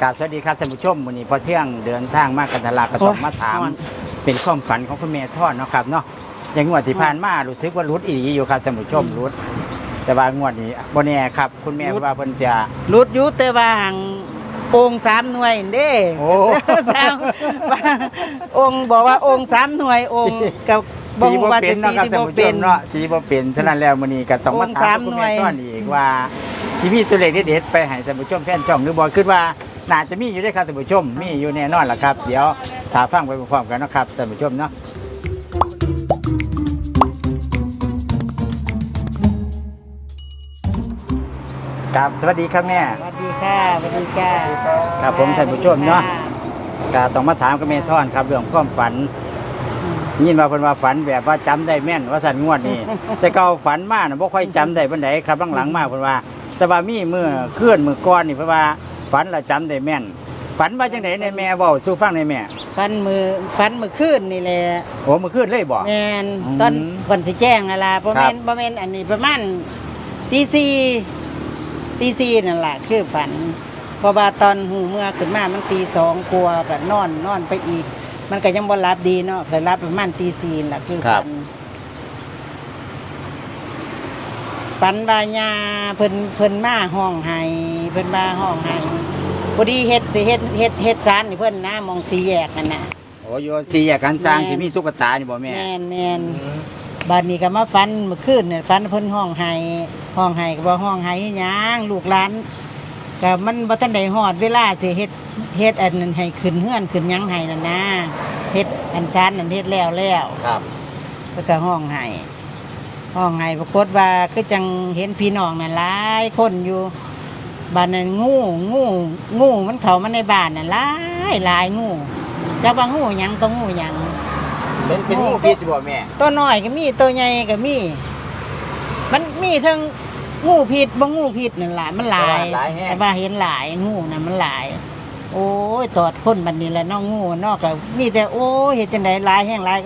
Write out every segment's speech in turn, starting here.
กราบสวัสดีครับท่านผู้ชมวันนี้พอเที่ยงเดินทางมากันทลากระต้องมาถามโอ้ยเป็นความฝันของคุณแม่ทอดเนาะครับเนาะอย่างงวดที่ผ่านมารู้สึกว่ารุดอีดีอยู่ครับท่านผู้ชมรุด แต่ว่างวดนี้บนแน่ครับ คุณแม่รุดว่าเพิ่นจะรุดอยุแต่ว่าหังองค์สามหน่วยเด้โอ้สามองค์บอกว่าองค์สามหน่วยองค์กับบ่ตีฮู้บ่ว่าเป็จะนตีเนาะครับที่ท่านบ่ผู้ชเป็นมเนาะตีบ่เป็นฉะนั้นแล้วมื้อนี้ก็ต้องมาองค์ถาสามมคุณหน่แม่วยทอดอีกว่า ที่มีตัวเลขเด็ดๆไปให้ท่านผู้ชมแฟนช่องหรือบ่คิดว่าน่าจะมีอยู่ด้วยครับท่านผู้ชม มีอยู่แน่นอนล่ะครับ เดี๋ยวถ้าฟังไปพร้อมๆกันเนาะครับท่านผู้ชมเนาะครับสวัสดีครับแม่สวัสดีค่ะสวัสดีค่ะครับผมท่านผู้ชมเนาะก็ต้องมาถามกับแม่ท่อนครับเรื่องความฝันยินว่าเพิ่นว่าฝันแบบว่าจำได้แม่นว่าสันงวดนี่แต่เก่าฝันมาน่ะบ่ค่อยจำได้ปานใดครับหลังๆมาเพิ่นว่า แต่ว่ามีมือเคลื่อนมือก้อนนี่เพิ่นว่าฝันและจำได้แม่น ฝันว่าจังไดในแม่เว้าสู่ฟังในอยแม่ฟันมือฟันมือขึ้นนี่แหละโอ้มือคืนเลยบ่แมนอืมตอนก่อนสิแจ้งนั่นล่ะบ่ครัแม่บนบ่แม่นอันนี้ประมาณตีสี่ตีสี่นั่นล่ะคือฝันเพราะว่าตอนหูเมื่อขึ้นมามันตีสองกลัวก็นอนนอนไปอีก มันก็ยังบ่รับดีเนาะแต่รับประมาณตีสี่นั่นล่ะคือฝัน ฝันว่าญาเพิ่นเพิ่นมาห้องไห้เพิ่นมาห้องไห้พอดีเฮ็ดสิเฮ็ดเฮ็ดเฮ็ดซานนี่เพิ่นนะมองสีแยกนั่นน่ะ โอ้อยู่สี่แยกการสร้างแม่นที่มีตุ๊กตานี่บ่แม่ แม่นแม่นบัดนี้ก็มาฟันเมื่อคืนเนี่ยฟันเพิ่นห้องไห้ห้องไห้ก็บ่ห้องไห้หยังลูกหลานก็มันบ่ทันได้ฮอดเวลาสิเฮ็ดเฮ็ดอันนั้นให้ขึ้นเฮือนขึ้นหยังให้นั่นนะเฮ็ดอันซานนั่นเฮ็ดแล้วแล้วครับ แล้วก็ห้องไห้ ห้องไห้ปรากฏว่าก็จังเห็นพี่น้องนั่นหลายคนอยู่บ้านนั้นงูงูงูมันเข้ามาในบ้านนั่นหลายหลายงูจักว่างูหยังก็งูหยังเป็นเป็นงูพิษบ่แม่ตัวน้อยก็มีตัวใหญ่ก็มี มันมีทั้งงูพิษบ่งูพิษนั่นแหละมันหลายหลายแฮะแต่ว่าเห็นหลายงูน่ะมันหลาย โอ้ยตอดคนบัดนี้แหละน้องงูเนอกก็มีแต่โอ้ยเฮ็ดจังไดหลายแห่งหลาย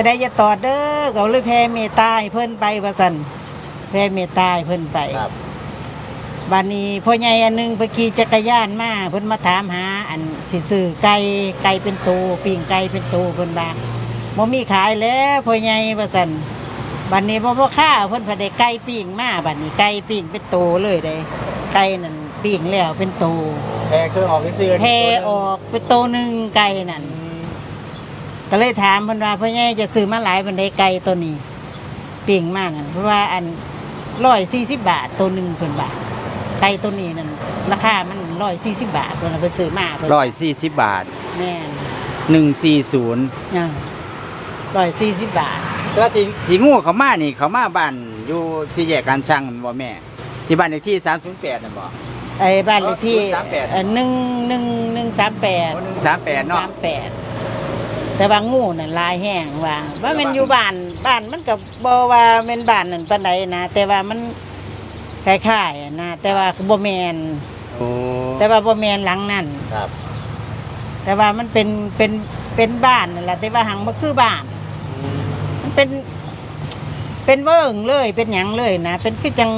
จะได้อย่าตอดเด้อก็เลยแผ่เมตตาให้เพิ่นไปว่าซั่นแผ่เมตตาให้เพิ่นไปครับบัดนี้พ่อใหญ่อันหนึงไปขี่จักรยานมาเพิ่นมาถามหา อันสิซื้อไก่ไก่เป็นตูปิ้งไก่เป็นตูเพิ่นว่าบ่มีขายแล้วพ่อใหญ่ว่าซั่นบัดนี้พ่อพ่อค้าเพิ่นพอได้ไก่ปิ้งมาบัดนี้ไก่ปิ้งเป็นตูเลยเด้ไก่นั่นปิ้งแล้วเป็นตูแพ้เครื่องออกซื้อแพออกเป็นตูหนึงไก่นั่น ก็เลยถามเพิ่นว่าพ่อใหญ่จะซื้อมาหลายปานใดไก่ตัวนี้ปิ้งมานั่นเพราะว่าอัน140บาทตัวหนึงเพิ่นว่าไก่ตัวนี้นั่นราคามันร้อยสี่สิบบาทตัวนั้นไปซื้อมาเพิ่นร้อยสี่สิบบาทแม่นหนึ่งสี่ศูนย์ร้อยสี่สิบบาทแต่ว่าที่ที่งูเขามานี่เขามาบ้านอยู่สี่แยกการช่างนั่นบ่แม่ ที่บ้านเลขที่สามศูนย์แปดนั่นบ่ไอ้บ้านเลขที่อ๋อ038เอ่อหนึ่งหนึ่งหนึ่งสามแปดหนึ่งสามแปดเนาะสามแปด แต่ว่างูนั่นลายแห้งว่าว่ามันอยู่บ้านบ้านมันกับบว่าแมันบ้านนั่นปานใดนะแต่ว่ามันคล้ายๆอะนะแต่ว่าบ่แมนโอ้แต่ว่าบ่แมนหลังนั่นครับ แต่ว่ามันเป็นเป็นเป็นบ้านนั่นแหละแต่ว่าหังบ่คือบ้าน มันเป็น เป็นเวิ้งเลยเป็นหยังเลยนะเป็นคือจัง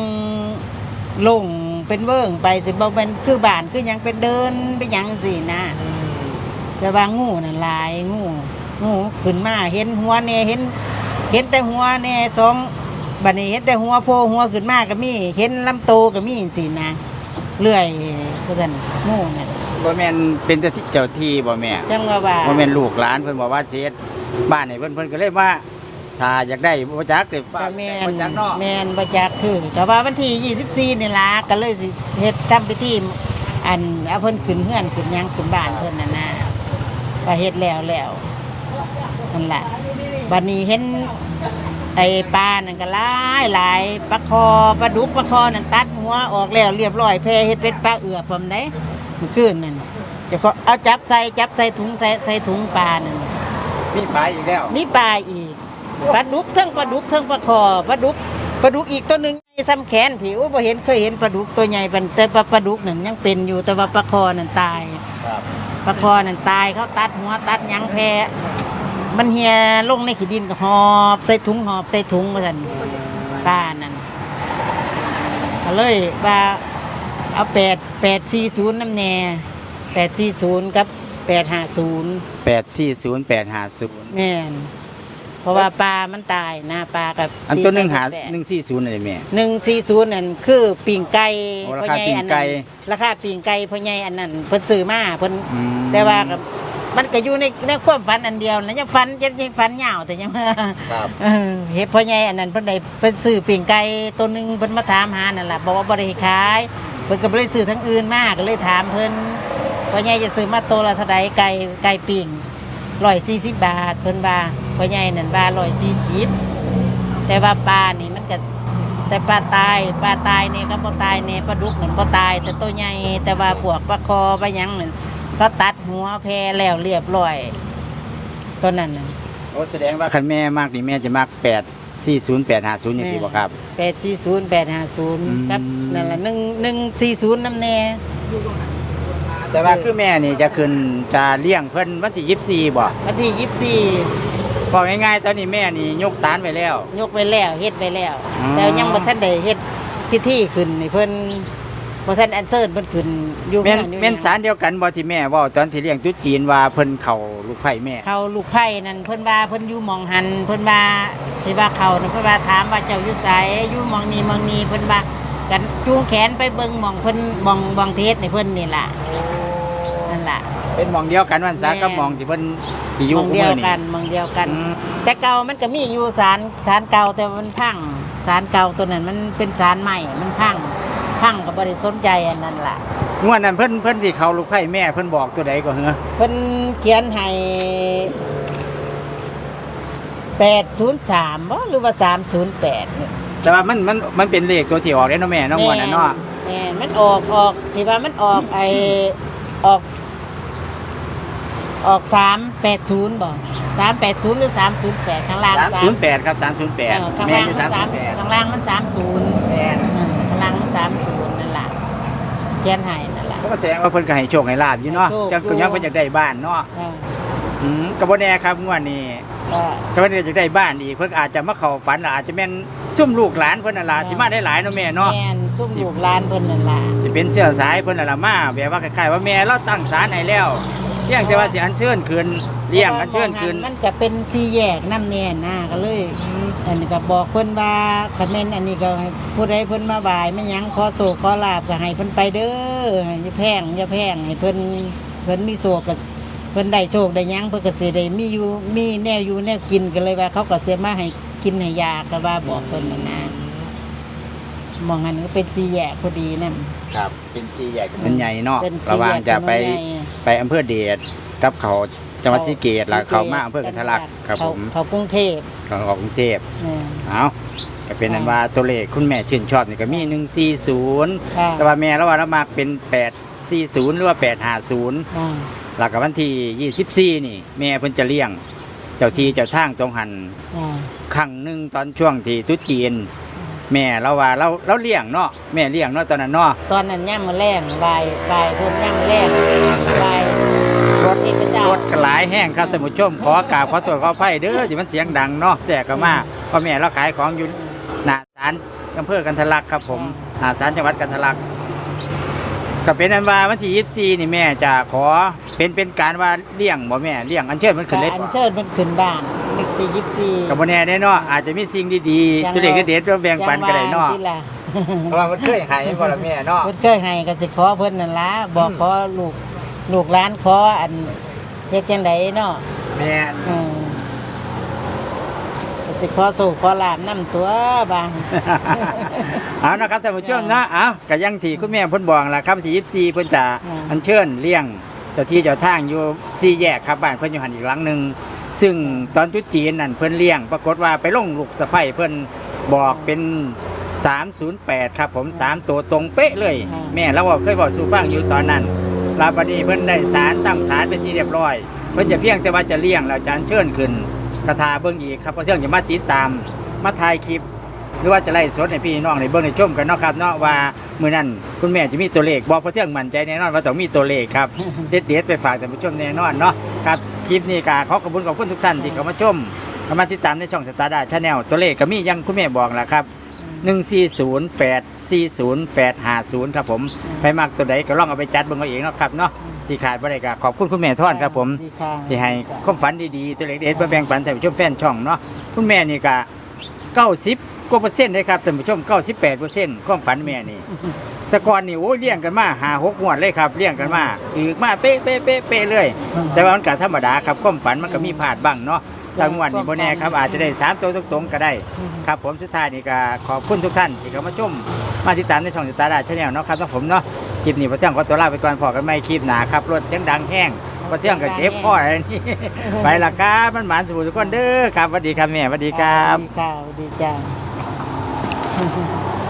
ลงเป็นเวิ้งไปสิบ่เป็นคือบ้านคือหยังเป็นเดินเป็นหยังสินะ แต่ว่างูน่ะหลายงูงูขึ้นมาเห็นหัวแน่เห็น เห็นแต่หัวแน่สองบัดนี้เห็นแต่หัวโผล่หัวขึ้นมาก็มี เห็นลำโตก็มีสินะเลื่อยเพื่อนงูน่ะบ่แม่นเป็นเจ้าที่เจ้าที่บ่แม่จังว่าว่าบ่แม่นลูกหลานเพิ่นบอกว่าสิเฮ็ดบ้านให้เพิ่นเพิ่นก็เลยว่าถ้าอยากได้บ่จักได้ฝาก็กแมบ่นจักเนาะแมนประจักคือแต่ว่าวันที่24นี่ล่ะก็เลยสิเฮ็ดทำพิธีอันเอาเพิ่นขึ้นเฮือนขึ้นหยังขึ้นบ้านเพิ่นน่ะนะ ก็เฮ็ดแล้วแล้วนั่นล่ะบัดนี้เห็นไอ้ปลานั่นก็หลายหลายปลาคอปลาดุกปลาคอนั่นตัดหัวออกแล้วเรียบร้อยแพร่เฮ็ดเป็นปลาเอือบพร้อมได้เมื่อคืนนั่นเจะก็เอาจับใส่จับใส่ถุงใส่ใส่ถุงปลานั่นมีปลาอีกแล้ว มีปลาอีกปลาดุกเทั้งปลาดุกเทั้งปลาคอปลาดุกปลาดุกอีกตัวหนึ่งซ้ำแขนผิวบ่เห็นเคยเห็นปลาดุกตัวใหญ่ปานแต่ปลาปลาดุกนั่นยังเป็นอยู่แต่ว่าปลาคอนั่นตายครับ ปลาคอนั่นตายเขาตัดหัวตัดหยังแพะมันเหียลงในขี้ดินก็หอบใส่ถุงหอบใส่ถุงมาสั่นปลานั่นก็เลยว่าเอาแปดแปดสี่ศูนย์น้ำแน่แปดสี่ศูนย์กับแปดห้าศูนย์แปดสี่ศูนย์แปดห้าศูนย์ แม่น เพราะว่าปลามันตายนะปลากับอันตัวหนึ่งหาแปดหนึ่งสี่ศูนย์อะไรแม่หนึ่งสี่ศูนย์นั่นคือปิ่งไก่โอ้ราคาปิ่งไก่ราคาปิ่งไก่พ่อใหญ่อันนั้นเพิ่นซื้อมาเพิ่นอืมแต่ว่ากับมันก็อยู่ในในความฝันอันเดียวนะยังฝันยังยังฝันยาวแต่ยังครับเออเฮ็ดพ่อใหญ่อันนั้นเพิ่นได้เพิ่นซื้อปิ่งไก่ตัวหนึงเพิ่นมาถามหานั่นล่ะบอกว่าบ่ได้ให้ขายเพิ่นก็บ่ได้ซื้อทั้งอื่นมาก็เลยถามเพิ่นพ่อใหญ่จะซื้อมาตัวละเท่าใดไก่ไก่ปิ่ง140บาทเพิ่นว่า พ่อใหญ่นั่นว่า140แต่ว่าปลานี่มันก็แต่ปลาตายปลาตายนี่ก็บ่ตายนี่ปลาดุกนั่นบ่ตาย แต่ตัวใหญ่แต่ว่าพวกปลาคอปลาหยังนั่นเขาตัดหัวแพรแล้วเรียบร้อยตัวนั้นน่ะโอ้แสดงว่าคันแม่มากนี่แม่จะมากแปดสี่ศูนย์แปดห้าศูนย์อย่างสี่บ่ครับ แปดสี่ศูนย์แปดห้าศูนย์อืมกับนั่นแหละหนึ่งหนึ่งสี่ศูนย์น้ำแน่ แต่ว่าคือแม่นี่จะขึ้นจะเลี้ยงเพิ่นวันที่ยี่สิบสี่บ่วันที่ยี่สิ บสี่บอกง่ายๆตอนนี้แม่นี่ยกสารไปแล้ว ยกไปแล้วเฮ็ดไปแล้ว อ๋อ แต่ยังบ่ทันได้เฮ็ดพิธีขึ้นนี่เพิ่นบ่ทันอันเชิญเพิ่นขึ้นอยู่แม่นเฮืออยู่แม่นสารเดียวกันบ่ที่แม่เว่าตอนที่เลี้ยงตุ๊จีนว่าเพิ่นเข้าลูกไผ่แม่ เขาลูกไผ่นั่นเพิ่นว่าเพิ่นอยู่หมองหันเพิ่นว่าที่ว่าเขานั่นเพิ่นว่าถามว่าเจ้าอยู่ไสอยู่หมองนี้หมองนี้เพิ่นว่ากันจูงแขนไปเบิ่งหมองเพิ่นหมองหมองเทศในเพิ่นนี่ล่ะ นั่นล่ะเป็นหมองเดียวกันวันสาแม่กับหมองที่เพิ่นที่อยู่หมองคู่เดียมืวอนี่ กันหมองเดียวกัน อืม แต่เก่ามันก็มีอยู่สารสารเก่าแต่มันพังสารเก่าตัวนั้นมันเป็นสารใหม่มันพังพังกับบริสนใจอันนั้นล่ะ งวดนั้นเพิ่นเพิ่นสิเข้าลูกไผ่แม่เพิ่นบอกตัวใดก็เหรอเพิ่นเขียนให้แปดศูนย์สามหรือว่าสามศูนย์แปดแต่ว่ามันมันมันเป็นเลขตัวที่ออกได้เนาะแม่เนาะงวดนั้นเนาะแม่นมันออกออกที่ว่ามันออกไอออก ออกสามแปดศูนย์บอกสามแปดศูนย์หรือสามศูนย์แปดข้างล่าง308ครับเออ308ข้างแม่ล่างคืมัอนสาม308ข้างล่างมันสามศูนย์แม่นพลังสามศูนย์นั่นแหละเขียนให้นั่นแหละ ก็แสดงว่าเพิ่นก็ให้โชคให้ลาบอยู่เนาะให้โชค จังก็ยังเพิ่นอยากได้บ้านเนาะอ่าอืมก็บ่แน่ครับงวดนี้ก็ก็เพิ่นอยากได้บ้านอีกเพิ่นอาจจะมาเข้าฝันล่ะอาจจะแม่นซุ่มลูกหลานเพิ่นน่ะล่ะที่มาได้หลายเนาะแม่เนาะ แม่นชุ่มลูกร้านเพิ่นนั่นแหละสิเป็นเสื้อสายเพิ่นน่ะล่ะมาแบบว่าคล้ายๆว่าแม่เราตั้งศาลให้แล้ว เลี้ยงแต่ว่าสิอัญเชิญคืนเลี้ยงอัญเชิญคืนมันจะเป็นสี่แยกน้ำแน่นนะก็เลย อันนี้ก็บอกเพิ่นว่าคันแม่นอันนี้ก็ให้ผู้ใดเพิ่นมาบายไม่ยั้งขอโศกขอลาบก็ให้เพิ่นไปเด้ออย่าแพงอย่าแพงให้เพิ่นเพิ่นมีโศกก็เพิ่นได้โชคได้ยั้งเพิ่นก็สิได้มีอยู่มีแนวอยู่แนวกินก็เลยว่า เขาก็เสียมาให้กินให้ยาก็ว่าบอกเพิ่นนั่นนะ มองหันก็เป็นสี่แยกพอดีนั่น ครับ เป็นสีใหญ่กับมันใหญ่เนาะเป็นระหว่างจะไปสี่แยกถนนใหญ่ ไปอำเภอเดชกับเขาจังหวัดศรีเกตแล้วเขามาอำเภอกันทะลักครับเขาผมเขากรุงเทพเขาออกกรุงเทพเนี่ยเอาก็เป็นนั้นว่าตัวเลขคุณแม่ชื่นชอบนี่ก็มี 140 ค่ะแต่ว่าแม่เราว่าเรามาเป็น 840 หรือว่า 850 อ่าหลักกับวันที่24 นี่ แม่เพิ่นจะเลี้ยง เจ้าที่เจ้าทางตรงหันอ่า ครั้งหนึ่งตอนช่วงที่ตรุษจีน แม่เราว่าเราเราเลี้ยงเนาะแม่เลี้ยงเนาะตอนนั้นเนาะตอนนั้นย่ำมาแรงบายบายเพิ่นย่ำมาแรงบายรถเอกเจ้ารถกหลายแห้งครับท่านผู้ชมขอกราบขอตัวขอไฟเด้อที่มันเสียงดังเนาะแจกก็มาพ่อแม่เราขายของอยู่หน้าศาลอำเภอกันทะลักครับผมหน้าศาลจังหวัดกันทะลักก็เป็นอันว่าวันที่24นี่แม่จะขอเป็นเป็นการว่าเลี้ยงบ่แม่เลี้ยงอันเชิญมันขึ้นเลยอันบ่เชิญมันขึ้นบ้าน เลขที่ยี่สิบสี่กับบ่แน่แน่เนาะอาจจะมีสิ่งดีๆตัวเล็กเด็ดๆมาแบ่งปันก็ได้เนาะที่ละเพราะว่ามันเคยให้บ่ล่ะแม่เนาะเพิ่นเคยให้ก็สิขอเพิ่นนั่นล่ะบอกขอลูกลูกหลานขออันเฮ็ดจังไดเนาะแม่นอืมก็สิขอสู่ขอลาบนํตัวบางเอานะครับท่านผู้ชมนะเอาก็อยังที่คุณแม่เพิ่นบอกล่ะครับที่24เพิ่นจะอืมอัญเชิญเลี้ยงเจ้าที่เจ้าทางอยู่สี่แยกครับบ้านเพิ่นอยู่หันอีกหลังหนึง ซึ่งตอนจุดจีนนั่นเพิ่นเลี้ยง ปรากฏว่าไปลงลูกสะใภ้เพิ่นบอกเป็น 308 ครับผม 3 ตัวตรงเป๊ะเลย แม่เราว่าเคยบอกสู่ฟังอยู่ตอนนั้นลาบดนีเพิ่นได้สารตั้งสารเป็นที่เรียบร้อย เพิ่นจะเพียงแต่ว่าจะเลี้ยงแล้วจานเชิญขึ้นกระทาเบิ่งอีกครับเพราะเที่ยงจะมาติดตามมาถ่ายคลิป หรือว่าจะไล่สดให้พี่น้องในเบิ่งในชมกันเนาะครับเนาะว่ามื้อนั้นคุณแม่จะมีตัวเลขบอกเพราะเที่ยงมั่นใจแน่นอนว่าต้องมีตัวเลขครับเด็ดๆไปฝากท่านผู้ชมแน่นอนเนาะครับ คลิปนี้ก็ขอขอบคุณขอบคุณทุกท่านที่เข้ามาชมเข้ามาติดตามในช่องสตาร์ดาชาแนลตัวเลขก็มีอยังคุณแม่บอกแหละครับ1408 40850ครับผมไปมากตัวใดก็ลองเอาไปจัดเบิ่งเอาเองเนาะครับเนาะที่ขาดบ่ได้ก็ขอบคุณคุณแม่ท่อนครับผม ดีค่ะที่ให้ความฝันดีๆ ตัวเล็กเด็ดมาแบ่งปันท่านผู้ชมแฟนช่องเนาะคุณแม่นี่ก็90ก ว่าเปอร์เซ็นต์เลยครับท่านผู้ชม98เปอร์เซ็นต์ความฝันแม่นี่ แต่ก่อนนี่โอ้ยเลี้ยงกันมาหาหกงวดเลยครับเลี้ยงกันมาถือมาเป๊ะเป๊ะเป๊ะเป๊ะเลย แต่ว่ามันก็ธรรมดาครับความฝันมันก็มีพลาดบ้างเนาะบางวันนี่โบแน่ครับอาจจะได้สามตัวตรงๆก็ได้ ครับผมสุดท้ายนี่ก็ขอบคุณทุกท่านที่เข้ามาชมมาติดตามในช่องติดตาดาชาแนลเนาะครับทั้งผมเนาะคลิปนี้พระเที่ยงขอตัวลาไปก่อนพอกันไม่คลิปหนาครับรถเสียงดังแห้งพระเที่ยงก็เจ็บคออะไรนี่ไปละครับมันหมานสู่ทุกคนเด้อครับสวัสดีครับแม่สวัสดีครับดีค่ะสวัสดีจ้า Thank you.